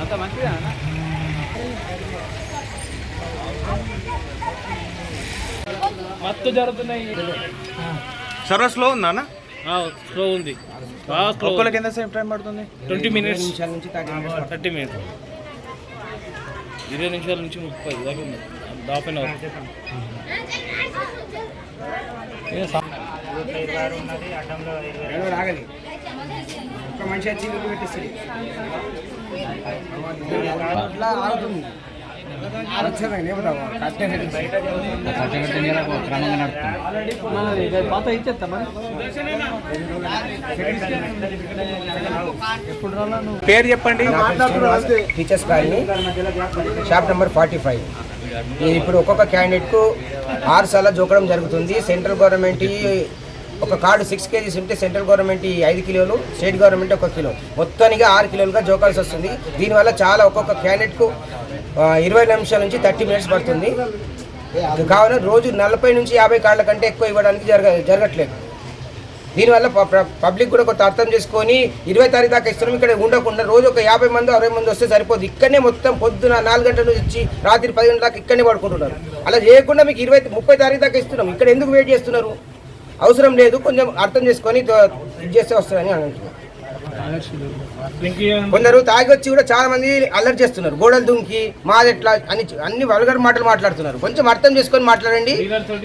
అంత మంచిదా అన్న? మత్తు జరుగుతున్నాయి సర్వర్ స్లో ఉందా అన్న? స్లో ఉంది. బాగా స్లో ఒక్కరికి ఎంత సేపు టైం పడుతుంది? Twenty minutes. థర్టీ మినిట్స్ ఇరవై నిమిషాల నుంచి ముప్పై దాకా ఉంది. హాఫ్ అన్ అవర్ రాగలి ఒక మనిషి వచ్చి ఇల్లు పెట్టేస్తుంది అట్లా ఆడుతుంది పాత పేరు చెప్పండి teachers colony shop number forty five. ఇప్పుడు ఒక్కొక్క క్యాండిడేట్కు ఆరు సార్లు జోకడం జరుగుతుంది. సెంట్రల్ గవర్నమెంట్ ఒక కార్డు సిక్స్ కేజీస్ ఉంటే సెంట్రల్ గవర్నమెంట్ ఈ ఐదు కిలోలు స్టేట్ గవర్నమెంట్ ఒక కిలో. మొత్తానికి ఆరు కిలోలుగా జోకాల్సి వస్తుంది. దీనివల్ల చాలా ఒక్కొక్క క్యాండిడేట్కు ఇరవై నిమిషాల నుంచి థర్టీ మినిట్స్ పడుతుంది. కావున రోజు నలభై నుంచి యాభై కార్డుల కంటే ఎక్కువ ఇవ్వడానికి జరగ జరగట్లేదు. దీనివల్ల ప- పబ్లిక్ కూడా కొంత అర్థం చేసుకొని ఇరవై తారీఖు దాకా ఇస్తున్నాం ఇక్కడ ఉండకుండా రోజు ఒక యాభై మంది అరవై మంది వస్తే సరిపోదు. ఇక్కడనే మొత్తం పొద్దున నాలుగు గంటల నుంచి వచ్చి రాత్రి పది గంటల దాకా ఇక్కడనే పడుకుంటున్నారు. అలా చేయకుండా మీకు ఇరవై ముప్పై తారీఖు దాకా ఇస్తున్నాం. ఇక్కడ ఎందుకు వెయిట్ చేస్తున్నారు? అవసరం లేదు కొంచెం అర్థం చేసుకొని ఇది చేస్తే వస్తుందని అని అంటున్నాను కొందరు తాగి వచ్చి కూడా చాలా మంది అల్లరి చేస్తున్నారు. గోడలు దుంకి మాదెట్లా అని అన్ని వల్గర్ మాటలు మాట్లాడుతున్నారు. కొంచెం అర్థం చేసుకొని మాట్లాడండి.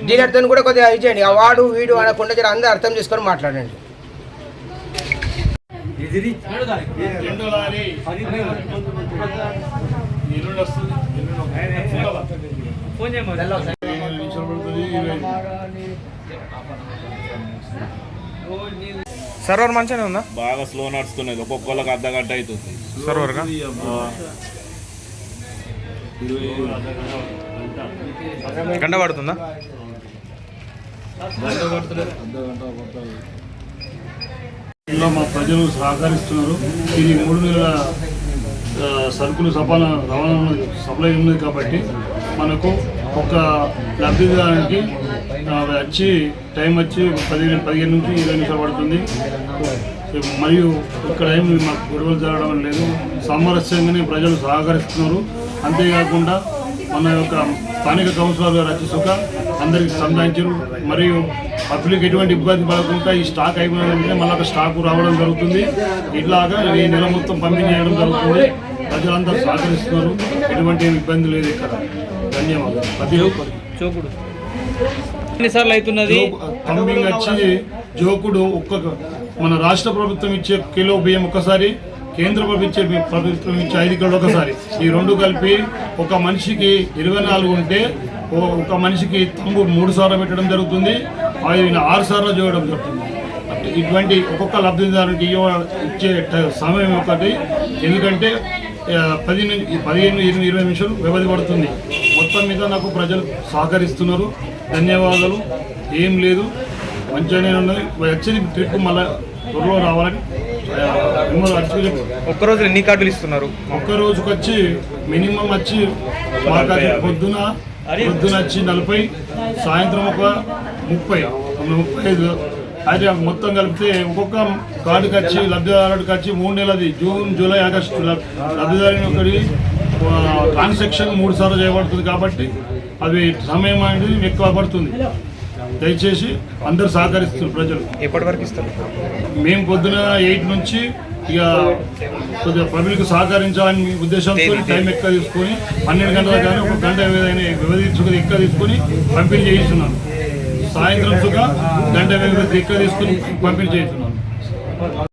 డీలర్తో కూడా కొద్దిగా ఇది చేయండి. ఆ వాడు వీడు అనకుండా జర అందరూ అర్థం చేసుకొని మాట్లాడండి. ఫోన్ చేయమని సర్వర్ మంచిగానే ఉందా? బాగా స్లో నడుస్తున్నది ఒక్కొక్కళ్ళకి అర్ధ గంట అవుతుంది. సర్వర్ గంట పడుతుందా? మా ప్రజలు సహకరిస్తున్నారు. ఇది మూడు నెలల సరుకులు సపాన రవాణా సప్లై ఉంది కాబట్టి మనకు ఒక లబ్ధిదారునికి వచ్చి టైం వచ్చి పదిహేను పదిహేను నుంచి ఇరవై నిమిషాలు పడుతుంది. మరియు ఇక్కడ ఏమి మాకు గొడవలు జరగడం లేదు. సామరస్యంగానే ప్రజలు సహకరిస్తున్నారు. అంతేకాకుండా మన యొక్క స్థానిక కౌన్సిలర్ గారు రచిసుక అందరికి సంధానించారు. మరియు పబ్లిక్ ఎటువంటి ఇబ్బంది పడకుండా ఈ స్టాక్ అయిపోయిన వెంటనే మళ్ళీ స్టాక్ రావడం జరుగుతుంది. ఇట్లాగా ఈ నెల మొత్తం పంపిణీ చేయడం జరుగుతుంది. ప్రజలందరూ సహకరిస్తున్నారు. ఎటువంటి ఇబ్బంది లేదు ఇక్కడ. ధన్యవాదాలు. ప్రతి ఒక్కరికి చూపుడు ఎన్నిసార్లు అవుతున్నది? పంపింగ్ వచ్చి జోకుడు ఒక్కొక్క మన రాష్ట్ర ప్రభుత్వం ఇచ్చే కిలో బియ్యం ఒకసారి కేంద్ర ప్రభుత్వం ప్రభుత్వం ఇచ్చే ఐదు కిలో ఒకసారి ఈ రెండు కలిపి ఒక మనిషికి ఇరవై నాలుగు ఉంటే ఒక మనిషికి తంబు మూడు సార్లు పెట్టడం జరుగుతుంది. ఆయన ఆరు సార్లు చూడడం జరుగుతుంది. అంటే ఇటువంటి ఒక్కొక్క లబ్ధిదారునికి ఇచ్చే సమయం ఒకటి. ఎందుకంటే పది పదిహేను ఇరవై ఇరవై నిమిషాలు వ్యవధి పడుతుంది. మొత్తం మీద నాకు ప్రజలు సహకరిస్తున్నారు. ధన్యవాదాలు. ఏం లేదు. మంచిగానే ఉన్నది. వచ్చింది ట్రిప్ మళ్ళీ త్వరలో రావాలని ఆ, మిమ్మల్ని అర్చకులు ఒక్క రోజు ఎన్ని కార్డులు ఇస్తున్నారు? ఒక్క రోజుకి వచ్చి మినిమం వచ్చి మాకు పొద్దున పొద్దున వచ్చి నలభై సాయంత్రం ఒక ముప్పై. ముప్పై ఐదు. అది మొత్తం కలిపితే ఒక్కొక్క కార్డుకి వచ్చి లబ్ధిదారుడికి వచ్చి మూడు నెలది జూన్ జూలై ఆగస్టు లబ్- లబ్ధిదారుని ఒకటి ట్రాన్సాక్షన్ మూడు సార్లు చేయబడుతుంది కాబట్టి అది సమయం అనేది ఎక్కువ పడుతుంది. దయచేసి అందరు సహకరిస్తున్నారు ప్రజలు. ఎప్పటి వరకు ఇస్తారు? మేము పొద్దున ఎయిట్ నుంచి ఇక కొద్దిగా పబ్లిక్ సహకరించాలని ఉద్దేశంతో టైం ఎక్కువ తీసుకొని పన్నెండు గంటల కానీ ఒక గంట ఏదైనా వ్యవధించుకుని ఎక్కువ తీసుకొని పంపిణీ చేయిస్తున్నాను. సాయంత్రం సుఖ గంట నెల ఎక్కువ తీసుకుని పంపిణీ చేయిస్తున్నాను